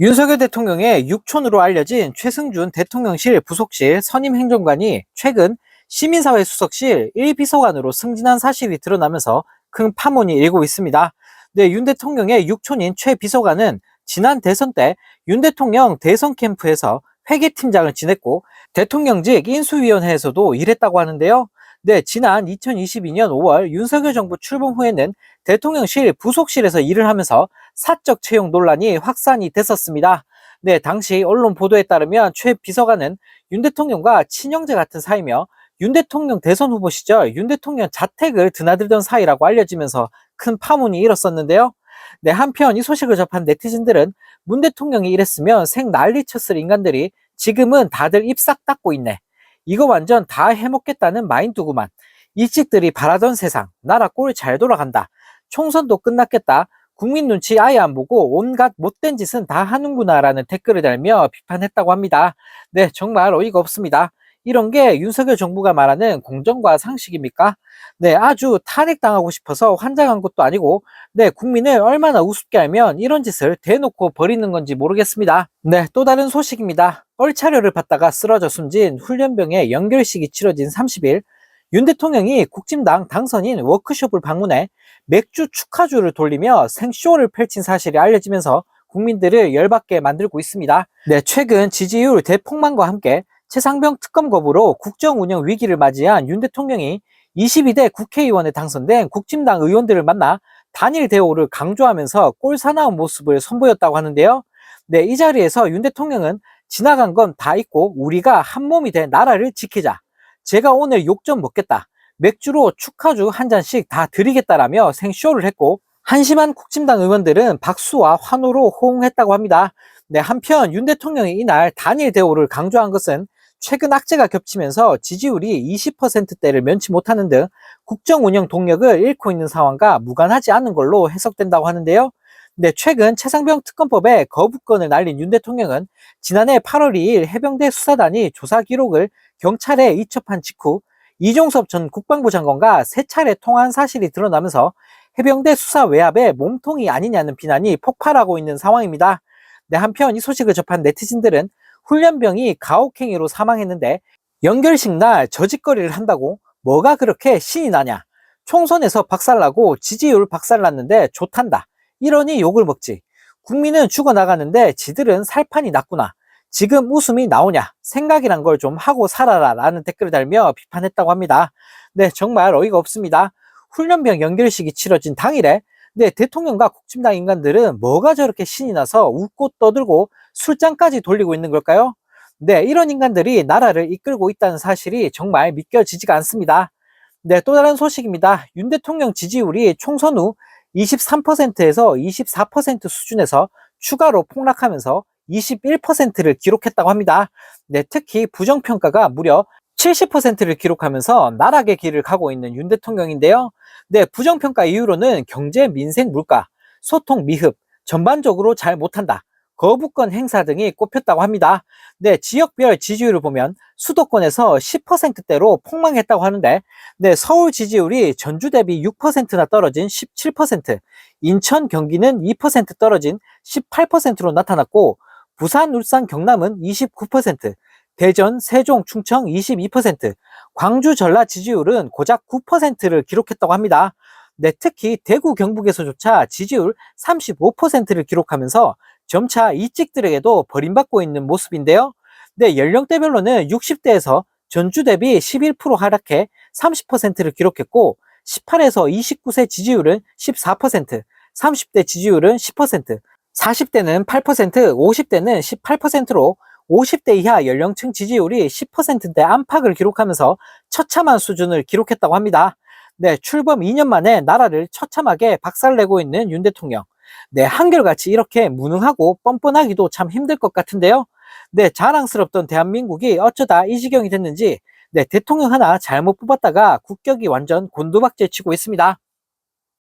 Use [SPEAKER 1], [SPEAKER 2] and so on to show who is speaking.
[SPEAKER 1] 윤석열 대통령의 육촌으로 알려진 최승준 대통령실 부속실 선임 행정관이 최근 시민사회 수석실 1비서관으로 승진한 사실이 드러나면서 큰 파문이 일고 있습니다. 네, 윤 대통령의 육촌인 최 비서관은 지난 대선 때 윤 대통령 대선 캠프에서 회계팀장을 지냈고 대통령직 인수위원회에서도 일했다고 하는데요. 네, 지난 2022년 5월 윤석열 정부 출범 후에는 대통령실 부속실에서 일을 하면서 사적 채용 논란이 확산이 됐었습니다. 네, 당시 언론 보도에 따르면 최 비서관은 윤 대통령과 친형제 같은 사이며 윤 대통령 대선 후보 시절 윤 대통령 자택을 드나들던 사이라고 알려지면서 큰 파문이 일었었는데요. 네, 한편 이 소식을 접한 네티즌들은 문 대통령이 이랬으면 생 난리 쳤을 인간들이 지금은 다들 입싹 닫고 있네. 이거 완전 다 해먹겠다는 마인드구만. 일찍들이 바라던 세상, 나라 꼴 잘 돌아간다. 총선도 끝났겠다. 국민 눈치 아예 안 보고 온갖 못된 짓은 다 하는구나라는 댓글을 달며 비판했다고 합니다. 네, 정말 어이가 없습니다. 이런 게 윤석열 정부가 말하는 공정과 상식입니까? 네, 아주 탄핵당하고 싶어서 환장한 것도 아니고, 네, 국민을 얼마나 우습게 알면 이런 짓을 대놓고 버리는 건지 모르겠습니다. 네, 또 다른 소식입니다. 얼차려를 받다가 쓰러져 숨진 훈련병의 연결식이 치러진 30일, 윤 대통령이 국진당 당선인 워크숍을 방문해 맥주 축하주를 돌리며 생쇼를 펼친 사실이 알려지면서 국민들을 열받게 만들고 있습니다. 네, 최근 지지율 대폭망과 함께 최상병 특검 거부로 국정 운영 위기를 맞이한 윤 대통령이 22대 국회의원에 당선된 국진당 의원들을 만나 단일 대우를 강조하면서 꼴사나운 모습을 선보였다고 하는데요. 네, 이 자리에서 윤 대통령은 지나간 건다 있고 우리가 한 몸이 된 나라를 지키자. 제가 오늘 욕 좀 먹겠다. 맥주로 축하주 한 잔씩 다 드리겠다라며 생쇼를 했고 한심한 국진당 의원들은 박수와 환호로 호응했다고 합니다. 네, 한편 윤 대통령이 이날 단일 대우를 강조한 것은 최근 악재가 겹치면서 지지율이 20%대를 면치 못하는 등 국정 운영 동력을 잃고 있는 상황과 무관하지 않은 걸로 해석된다고 하는데요. 네, 최근 최상병 특검법에 거부권을 날린 윤 대통령은 지난해 8월 2일 해병대 수사단이 조사 기록을 경찰에 이첩한 직후 이종섭 전 국방부 장관과 세 차례 통화한 사실이 드러나면서 해병대 수사 외압에 몸통이 아니냐는 비난이 폭발하고 있는 상황입니다. 네, 한편 이 소식을 접한 네티즌들은 훈련병이 가혹행위로 사망했는데 연결식 날 저짓거리를 한다고 뭐가 그렇게 신이 나냐? 총선에서 박살나고 지지율 박살났는데 좋단다. 이러니 욕을 먹지. 국민은 죽어나가는데 지들은 살판이 났구나. 지금 웃음이 나오냐? 생각이란 걸 좀 하고 살아라. 라는 댓글을 달며 비판했다고 합니다. 네, 정말 어이가 없습니다. 훈련병 연결식이 치러진 당일에 네, 대통령과 국진당 인간들은 뭐가 저렇게 신이 나서 웃고 떠들고 술잔까지 돌리고 있는 걸까요? 네, 이런 인간들이 나라를 이끌고 있다는 사실이 정말 믿겨지지가 않습니다. 네, 또 다른 소식입니다. 윤 대통령 지지율이 총선 후 23%에서 24% 수준에서 추가로 폭락하면서 21%를 기록했다고 합니다. 네, 특히 부정평가가 무려 70%를 기록하면서 나락의 길을 가고 있는 윤 대통령인데요. 네, 부정평가 이유로는 경제, 민생, 물가, 소통, 미흡, 전반적으로 잘 못한다. 거부권 행사 등이 꼽혔다고 합니다. 네, 지역별 지지율을 보면 수도권에서 10%대로 폭망했다고 하는데, 네, 서울 지지율이 전주 대비 6%나 떨어진 17%, 인천, 경기는 2% 떨어진 18%로 나타났고, 부산, 울산, 경남은 29%, 대전, 세종, 충청 22%, 광주, 전라 지지율은 고작 9%를 기록했다고 합니다. 네, 특히 대구, 경북에서조차 지지율 35%를 기록하면서 점차 이찍들에게도 버림받고 있는 모습인데요. 네, 연령대별로는 60대에서 전주 대비 11% 하락해 30%를 기록했고 18에서 29세 지지율은 14%, 30대 지지율은 10%, 40대는 8%, 50대는 18%로 50대 이하 연령층 지지율이 10%대 안팎을 기록하면서 처참한 수준을 기록했다고 합니다. 네, 출범 2년 만에 나라를 처참하게 박살내고 있는 윤 대통령. 네, 한결같이 이렇게 무능하고 뻔뻔하기도 참 힘들 것 같은데요. 네, 자랑스럽던 대한민국이 어쩌다 이 지경이 됐는지, 네, 대통령 하나 잘못 뽑았다가 국격이 완전 곤두박질 치고 있습니다.